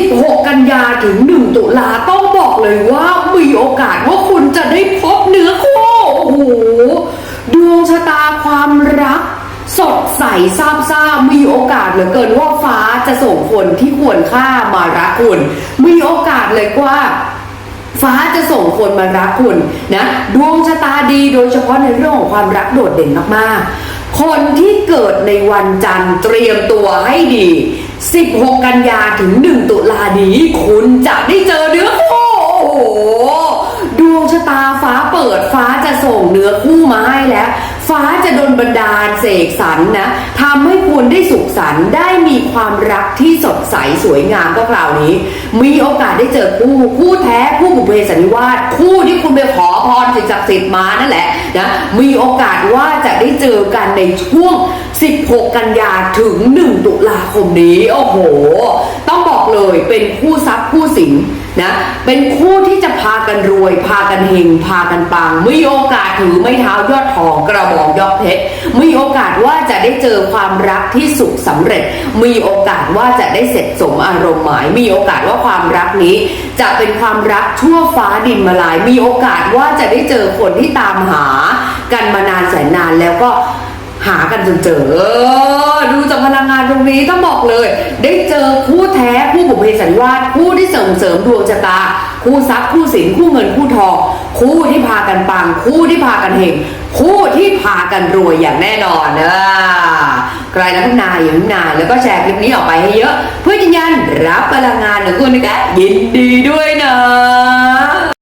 16 กันยาถึง 1 ตุลาต้องบอกเลยว่ามีโอกาสว่าคุณจะได้พบเนื้อคู่โอ้โหดวงชะตาความรัก สดใสซาบซ่ามีโอกาสเหลือเกินว่าฟ้าจะส่งคนที่ควรค่ามารักคุณ มีโอกาสเลยว่าฟ้าจะส่งคนมารักคุณนะดวงชะตาดีโดยเฉพาะในเรื่องของความรักโดดเด่นมากๆ คนที่เกิดในวันจันทร์เตรียมตัวให้ดี 16 กันยาถึง 1 ตุลานี้คุณจะได้เจอเนื้อคู่ โอ้โห ดวงชะตาฟ้าเปิดฟ้าจะส่งเนื้อคู่มาให้แล้ว ฟ้าจะดนบันดาลเสกสรรนะทำ ได้สุขสันต์ได้มีความรักที่สดใสสวยงามก็คราวนี้ มีโอกาสได้เจอคู่คู่แท้คู่บุพเพสันนิวาสคู่ที่คุณไปขอพรสิ่งศักดิ์สิทธิ์มานั่นแหละนะมีโอกาสว่าจะได้เจอกันในช่วง 16 กันยาถึง 1 ตุลาคมนี้ โอ้โห เลยเป็นคู่ทรัพย์คู่สินนะเป็นคู่ที่จะพากันรวย พากันเฮงพากันปังมีโอกาสถือไม้เท้ายอดทองกระบอกยอดเพชรมีโอกาสว่าจะได้เจอความรักที่สุขสำเร็จ มีโอกาสว่าจะได้เสร็จสมอารมณ์หมาย มีโอกาสว่าความรักนี้ จะเป็นความรักชั่วฟ้าดินมาลาย มีโอกาสว่าจะได้เจอคนที่ตามหา กันมานานแสนนานแล้วก็หากันจนเจอ ดูจากพลังงานตรงนี้ต้องบอกเลย ได้เจอคู่แท้ บุพเพสันวาสคู่ที่ส่งเสริมดวงชะตา คู่ทรัพย์คู่สินคู่เงินคู่ทองคู่ที่พากันปัง คู่ที่พากันเฮงคู่ที่พากันรวยอย่างแน่นอนเออใครนะคุณนายอย่าคุณนายแล้วก็แชร์คลิปนี้ออกไปให้เยอะ เพื่อยืนยันรับพลังงานของคุณนะคะยินดีด้วย